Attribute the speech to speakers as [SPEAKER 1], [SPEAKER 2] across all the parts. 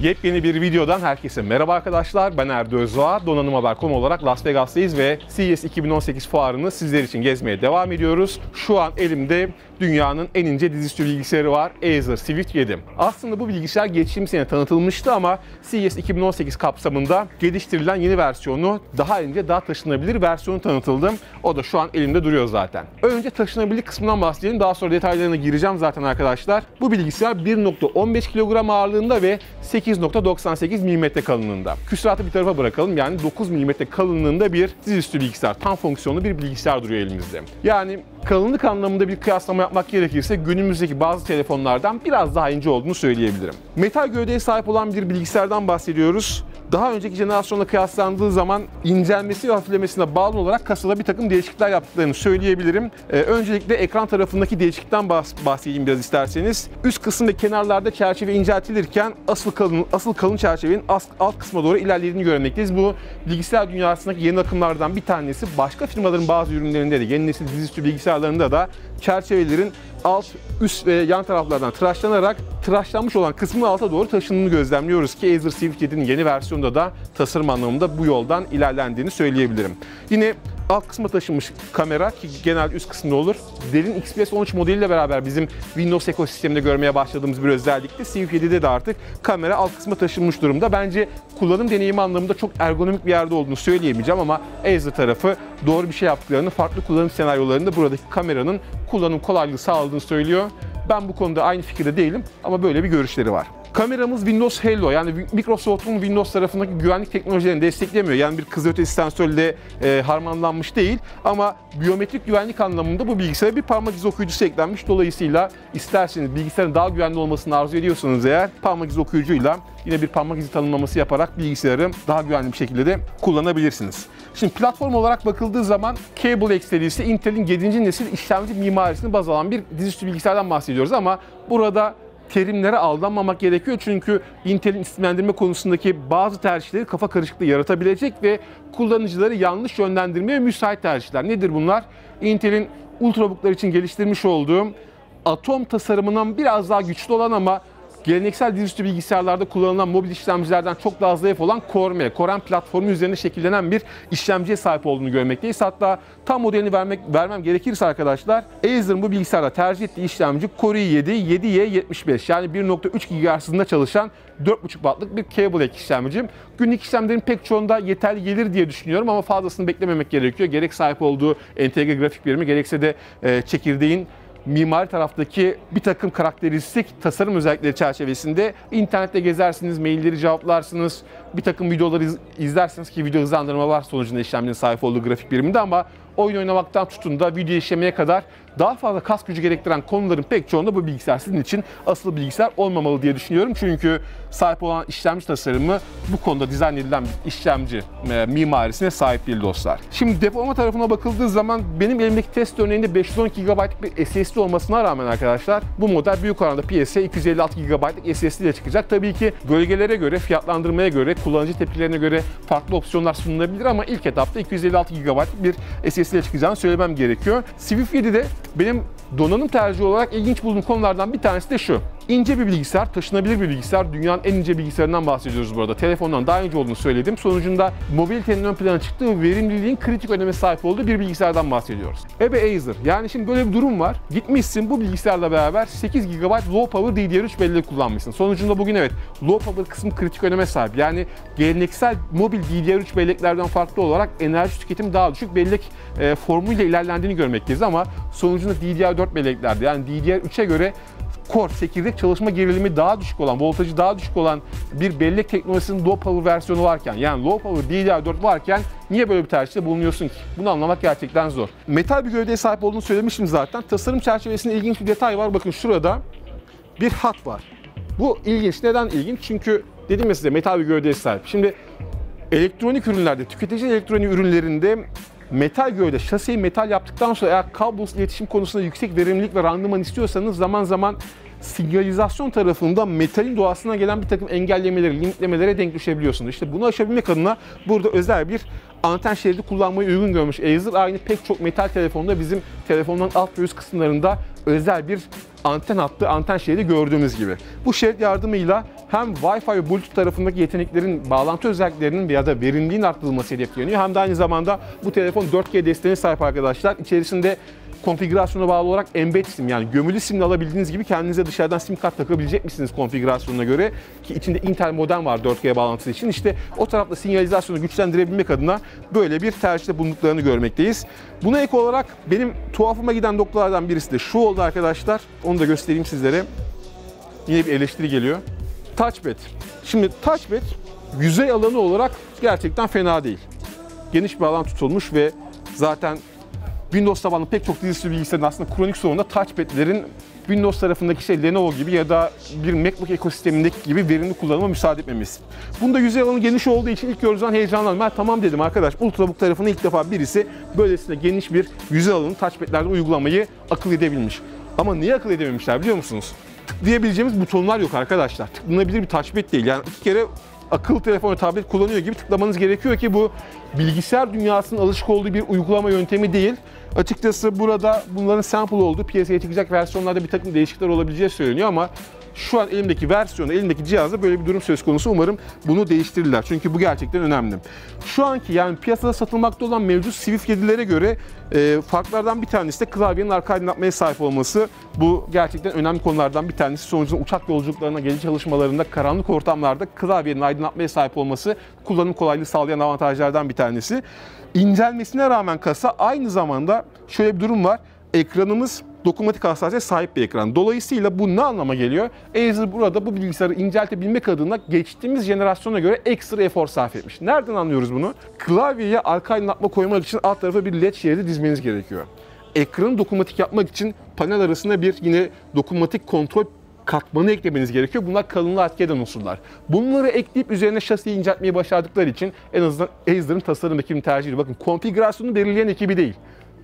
[SPEAKER 1] Yepyeni bir videodan herkese merhaba arkadaşlar. Ben Erdo Özdoğa. Donanımhaber.com olarak Las Vegas'tayız ve CES 2018 fuarını sizler için gezmeye devam ediyoruz. Şu an elimde dünyanın en ince dizüstü bilgisayarı var. Acer Swift 7. Aslında bu bilgisayar geçtiğimiz sene tanıtılmıştı ama CES 2018 kapsamında geliştirilen yeni versiyonu daha ince, daha taşınabilir versiyonu tanıtıldı. O da şu an elimde duruyor zaten. Önce taşınabilir kısmından bahsedelim. Daha sonra detaylarına gireceğim zaten arkadaşlar. Bu bilgisayar 1.15 kilogram ağırlığında ve 8.98 mm kalınlığında. Küsuratı bir tarafa bırakalım. Yani 9 mm kalınlığında bir dizüstü bilgisayar. Tam fonksiyonlu bir bilgisayar duruyor elimizde. Yani kalınlık anlamında bir kıyaslama yapmak gerekirse günümüzdeki bazı telefonlardan biraz daha ince olduğunu söyleyebilirim. Metal gövdeye sahip olan bir bilgisayardan bahsediyoruz. Daha önceki jenerasyonla kıyaslandığı zaman incelmesi ve hafiflemesine bağlı olarak kasada bir takım değişiklikler yaptıklarını söyleyebilirim. Ee, öncelikle ekran tarafındaki değişiklikten bahs- bahsedeyim biraz isterseniz. Üst kısım ve kenarlarda çerçeve inceltilirken asıl kalın asıl kalın çerçevenin as- alt kısma doğru ilerlediğini görmekteyiz. Bu bilgisayar dünyasındaki yeni akımlardan bir tanesi. Başka firmaların bazı ürünlerinde de yeni nesil dizüstü bilgisayarlarında da çerçevelerin alt, üst ve yan taraflardan tıraşlanarak tıraşlanmış olan kısmın alta doğru taşındığını gözlemliyoruz ki Acer Swift 7'nin yeni versiyonunda da tasarım anlamında bu yoldan ilerlendiğini söyleyebilirim. Yine alt kısma taşınmış kamera ki genel üst kısımda olur. Derin XPS 13 modeliyle beraber bizim Windows ekosisteminde görmeye başladığımız bir özellikti. Swift 7'de de artık kamera alt kısma taşınmış durumda. Bence kullanım deneyimi anlamında çok ergonomik bir yerde olduğunu söyleyemeyeceğim ama Acer tarafı doğru bir şey yaptıklarını, farklı kullanım senaryolarında buradaki kameranın kullanım kolaylığı sağladığını söylüyor. Ben bu konuda aynı fikirde değilim ama böyle bir görüşleri var. Kameramız Windows Hello yani Microsoft'un Windows tarafındaki güvenlik teknolojilerini desteklemiyor. Yani bir kızılötesi sensörle e, harmanlanmış değil ama biyometrik güvenlik anlamında bu bilgisayara bir parmak izi okuyucusu eklenmiş. Dolayısıyla isterseniz bilgisayarın daha güvenli olmasını arzu ediyorsanız eğer parmak izi okuyucuyla yine bir parmak izi tanımlaması yaparak bilgisayarı daha güvenli bir şekilde de kullanabilirsiniz. Şimdi platform olarak bakıldığı zaman Cable X serisi Intel'in 7. nesil işlemci mimarisini baz alan bir dizüstü bilgisayardan bahsediyoruz ama burada terimlere aldanmamak gerekiyor. Çünkü Intel'in isimlendirme konusundaki bazı tercihleri kafa karışıklığı yaratabilecek ve kullanıcıları yanlış yönlendirmeye müsait tercihler. Nedir bunlar? Intel'in ultrabooklar için geliştirmiş olduğum atom tasarımından biraz daha güçlü olan ama geleneksel dizüstü bilgisayarlarda kullanılan mobil işlemcilerden çok daha zayıf olan Core M platformu üzerinde şekillenen bir işlemciye sahip olduğunu görmekteyiz. Hatta tam modelini vermek vermem gerekirse arkadaşlar, Acer'ın bu bilgisayarda tercih ettiği işlemci Core i7 7Y75 yani 1.3 GHz hızında çalışan 4.5 wattlık bir cable ek işlemci. Günlük işlemlerin pek çoğunda yeterli gelir diye düşünüyorum ama fazlasını beklememek gerekiyor. Gerek sahip olduğu entegre grafik birimi gerekse de e, çekirdeğin mimari taraftaki bir takım karakteristik tasarım özellikleri çerçevesinde internette gezersiniz, mailleri cevaplarsınız, bir takım videoları iz- izlersiniz ki video hızlandırma var sonucunda işlemcinin sahip olduğu grafik biriminde ama oyun oynamaktan tutun da video işlemeye kadar daha fazla kas gücü gerektiren konuların pek çoğunda bu bilgisayar sizin için asıl bilgisayar olmamalı diye düşünüyorum. Çünkü sahip olan işlemci tasarımı bu konuda dizayn edilen bir işlemci e, mimarisine sahip değil dostlar. Şimdi depolama tarafına bakıldığı zaman benim elimdeki test örneğinde 512 GB'lık bir SSD olmasına rağmen arkadaşlar bu model büyük oranda piyasaya 256 GB'lık SSD ile çıkacak. Tabii ki bölgelere göre, fiyatlandırmaya göre, kullanıcı tepkilerine göre farklı opsiyonlar sunulabilir ama ilk etapta 256 GB'lık bir SSD ile çıkacağını söylemem gerekiyor. Swift 7'de benim donanım tercihi olarak ilginç bulduğum konulardan bir tanesi de şu. İnce bir bilgisayar, taşınabilir bir bilgisayar. Dünyanın en ince bilgisayarından bahsediyoruz burada. Telefondan daha ince olduğunu söyledim. Sonucunda mobilitenin ön plana çıktığı ve verimliliğin kritik öneme sahip olduğu bir bilgisayardan bahsediyoruz. Ebe Acer. Yani şimdi böyle bir durum var. Gitmişsin bu bilgisayarla beraber 8 GB low power DDR3 bellek kullanmışsın. Sonucunda bugün evet low power kısmı kritik öneme sahip. Yani geleneksel mobil DDR3 belleklerden farklı olarak enerji tüketimi daha düşük bellek e, formuyla ilerlendiğini görmekteyiz ama sonucunda DDR4 belleklerde yani DDR3'e göre core, çekirdek çalışma gerilimi daha düşük olan, voltajı daha düşük olan bir bellek teknolojisinin low power versiyonu varken, yani low power DDR4 varken niye böyle bir tercihte bulunuyorsun ki? Bunu anlamak gerçekten zor. Metal bir gövdeye sahip olduğunu söylemiştim zaten. Tasarım çerçevesinde ilginç bir detay var. Bakın şurada bir hat var. Bu ilginç. Neden ilginç? Çünkü dedim ya size metal bir gövdeye sahip. Şimdi elektronik ürünlerde, tüketici elektronik ürünlerinde metal gövde, şaseyi metal yaptıktan sonra eğer kablosuz iletişim konusunda yüksek verimlilik ve randıman istiyorsanız zaman zaman sinyalizasyon tarafında metalin doğasına gelen bir takım engellemelere, limitlemelere denk düşebiliyorsunuz. İşte bunu aşabilmek adına burada özel bir anten şeridi kullanmayı uygun görmüş Acer. Aynı pek çok metal telefonda bizim telefonların alt ve üst kısımlarında özel bir anten hattı, anten şeridi gördüğümüz gibi. Bu şerit yardımıyla hem Wi-Fi ve Bluetooth tarafındaki yeteneklerin, bağlantı özelliklerinin ya da verimliliğin arttırılması hedefleniyor. Hem de aynı zamanda bu telefon 4G desteğine sahip arkadaşlar. İçerisinde konfigürasyona bağlı olarak embed sim yani gömülü simle alabildiğiniz gibi kendinize dışarıdan sim kart takabilecek misiniz konfigürasyonuna göre ki içinde Intel modem var 4G bağlantısı için. İşte o tarafta sinyalizasyonu güçlendirebilmek adına böyle bir tercihte bulunduklarını görmekteyiz. Buna ek olarak benim tuhafıma giden noktalardan birisi de şu oldu arkadaşlar. Onu da göstereyim sizlere. Yine bir eleştiri geliyor. Touchpad. Şimdi touchpad yüzey alanı olarak gerçekten fena değil. Geniş bir alan tutulmuş ve zaten Windows tabanlı pek çok dizüstü bilgisayarın aslında kronik sorununda touchpad'lerin Windows tarafındaki şey Lenovo gibi ya da bir MacBook ekosistemindeki gibi verimli kullanıma müsaade etmemiz. Bunda yüzey alanı geniş olduğu için ilk gördüğüm zaman heyecanlandım. Ben tamam dedim arkadaş Ultrabook tarafında ilk defa birisi böylesine geniş bir yüzey alanı touchpad'lerde uygulamayı akıl edebilmiş. Ama niye akıl edememişler biliyor musunuz? Tıklayabileceğimiz butonlar yok arkadaşlar. Tıklanabilir bir touchpad değil. Yani iki kere akıllı telefon ve tablet kullanıyor gibi tıklamanız gerekiyor ki bu bilgisayar dünyasının alışık olduğu bir uygulama yöntemi değil. Açıkçası burada bunların sample olduğu piyasaya çıkacak versiyonlarda bir takım değişiklikler olabileceği söyleniyor ama şu an elimdeki versiyonu, elimdeki cihazda böyle bir durum söz konusu. Umarım bunu değiştirirler. Çünkü bu gerçekten önemli. Şu anki yani piyasada satılmakta olan mevcut Swift 7'lere göre e, farklardan bir tanesi de klavyenin arka aydınlatmaya sahip olması. Bu gerçekten önemli konulardan bir tanesi. Sonucunda uçak yolculuklarına, gece çalışmalarında, karanlık ortamlarda klavyenin aydınlatmaya sahip olması kullanım kolaylığı sağlayan avantajlardan bir tanesi. İncelmesine rağmen kasa aynı zamanda şöyle bir durum var. Ekranımız dokunmatik hassasiyete sahip bir ekran. Dolayısıyla bu ne anlama geliyor? Acer burada bu bilgisayarı inceltebilmek adına geçtiğimiz jenerasyona göre ekstra efor sarf etmiş. Nereden anlıyoruz bunu? Klavyeye arka aydınlatma koymak için alt tarafa bir led şeridi dizmeniz gerekiyor. Ekranı dokunmatik yapmak için panel arasında bir yine dokunmatik kontrol katmanı eklemeniz gerekiyor. Bunlar kalınlığı etki eden unsurlar. Bunları ekleyip üzerine şasiyi inceltmeyi başardıkları için en azından Acer'ın tasarım ekibinin tercihi. Bakın konfigürasyonu belirleyen ekibi değil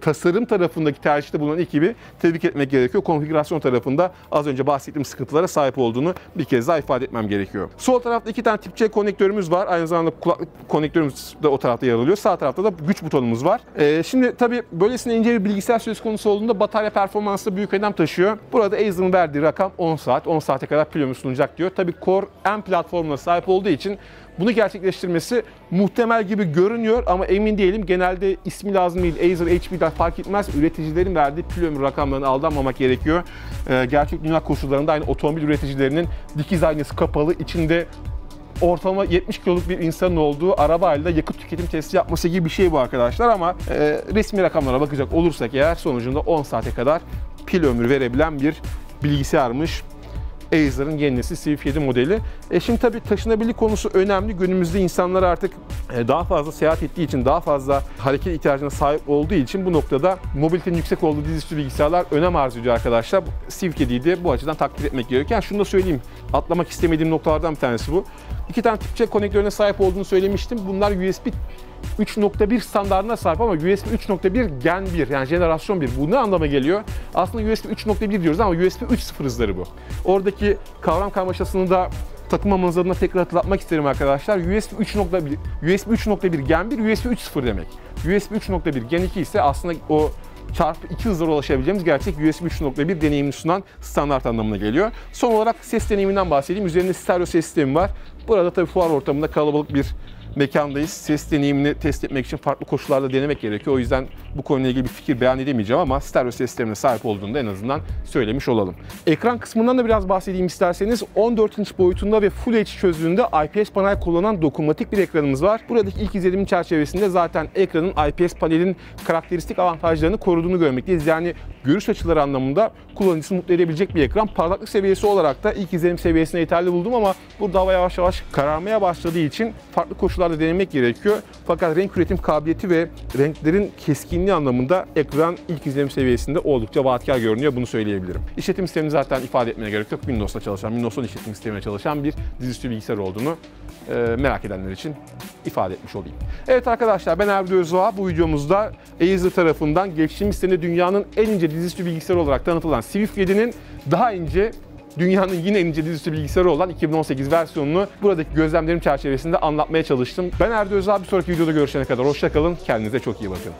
[SPEAKER 1] tasarım tarafındaki tercihte bulunan ekibi tebrik etmek gerekiyor. Konfigürasyon tarafında az önce bahsettiğim sıkıntılara sahip olduğunu bir kez daha ifade etmem gerekiyor. Sol tarafta iki tane tip C konnektörümüz var. Aynı zamanda kulaklık konnektörümüz de o tarafta yer alıyor. Sağ tarafta da güç butonumuz var. Ee, şimdi tabii böylesine ince bir bilgisayar söz konusu olduğunda batarya performansı büyük önem taşıyor. Burada Acer'ın verdiği rakam 10 saat. 10 saate kadar pil ömrü sunacak diyor. Tabii Core M platformuna sahip olduğu için bunu gerçekleştirmesi muhtemel gibi görünüyor ama emin değilim. Genelde ismi lazım değil. Acer, HP'den fark etmez. Üreticilerin verdiği pil ömrü rakamlarına aldanmamak gerekiyor. Ee, gerçek dünya koşullarında aynı otomobil üreticilerinin dikiz aynası kapalı, içinde ortalama 70 kiloluk bir insanın olduğu arabayla yakıt tüketim testi yapması gibi bir şey bu arkadaşlar ama e, resmi rakamlara bakacak olursak eğer sonucunda 10 saate kadar pil ömrü verebilen bir bilgisayarmış. Acer'ın yeni nesil Swift 7 modeli. E şimdi tabii taşınabilirlik konusu önemli. Günümüzde insanlar artık e, daha fazla seyahat ettiği için, daha fazla hareket ihtiyacına sahip olduğu için bu noktada mobilitenin yüksek olduğu dizüstü bilgisayarlar önem arz ediyor arkadaşlar. Swift 7'yi de bu açıdan takdir etmek gerekiyor. Yani şunu da söyleyeyim, atlamak istemediğim noktalardan bir tanesi bu. İki tane tip C konektörüne sahip olduğunu söylemiştim. Bunlar USB 3.1 standartına sahip ama USB 3.1 Gen 1 yani jenerasyon 1. Bu ne anlama geliyor? Aslında USB 3.1 diyoruz ama USB 3.0 hızları bu. Oradaki kavram karmaşasını da takılmamanız adına tekrar hatırlatmak isterim arkadaşlar. USB 3.1 USB 3.1 Gen 1 USB 3.0 demek. USB 3.1 Gen 2 ise aslında o çarpı 2 hızlara ulaşabileceğimiz gerçek USB 3.1 deneyimini sunan standart anlamına geliyor. Son olarak ses deneyiminden bahsedeyim. Üzerinde stereo ses sistemi var. Burada tabii fuar ortamında kalabalık bir mekandayız. Ses deneyimini test etmek için farklı koşullarda denemek gerekiyor. O yüzden bu konuyla ilgili bir fikir beyan edemeyeceğim ama stereo ses sistemine sahip olduğunu da en azından söylemiş olalım. Ekran kısmından da biraz bahsedeyim isterseniz. 14 inç boyutunda ve Full HD çözünürlüğünde IPS panel kullanan dokunmatik bir ekranımız var. Buradaki ilk izlenimin çerçevesinde zaten ekranın IPS panelin karakteristik avantajlarını koruduğunu görmekteyiz. Yani görüş açıları anlamında kullanıcısını mutlu edebilecek bir ekran. Parlaklık seviyesi olarak da ilk izlenim seviyesine yeterli buldum ama burada hava yavaş yavaş kararmaya başladığı için farklı koşullarda denemek gerekiyor. Fakat renk üretim kabiliyeti ve renklerin keskinliği anlamında ekran ilk izlenim seviyesinde oldukça vaatkar görünüyor. Bunu söyleyebilirim. İşletim sistemini zaten ifade etmeye gerek yok. Windows'ta çalışan, Windows'un işletim sistemine çalışan bir dizüstü bilgisayar olduğunu e, merak edenler için ifade etmiş olayım. Evet arkadaşlar ben Erdoğan Özdoğa. Bu videomuzda Acer tarafından geçtiğimiz sene dünyanın en ince dizüstü bilgisayarı olarak tanıtılan Swift 7'nin daha ince dünyanın yine en ince dizüstü bilgisayarı olan 2018 versiyonunu buradaki gözlemlerim çerçevesinde anlatmaya çalıştım. Ben Erdoğan Özdoğa. Bir sonraki videoda görüşene kadar hoşçakalın. Kendinize çok iyi bakın.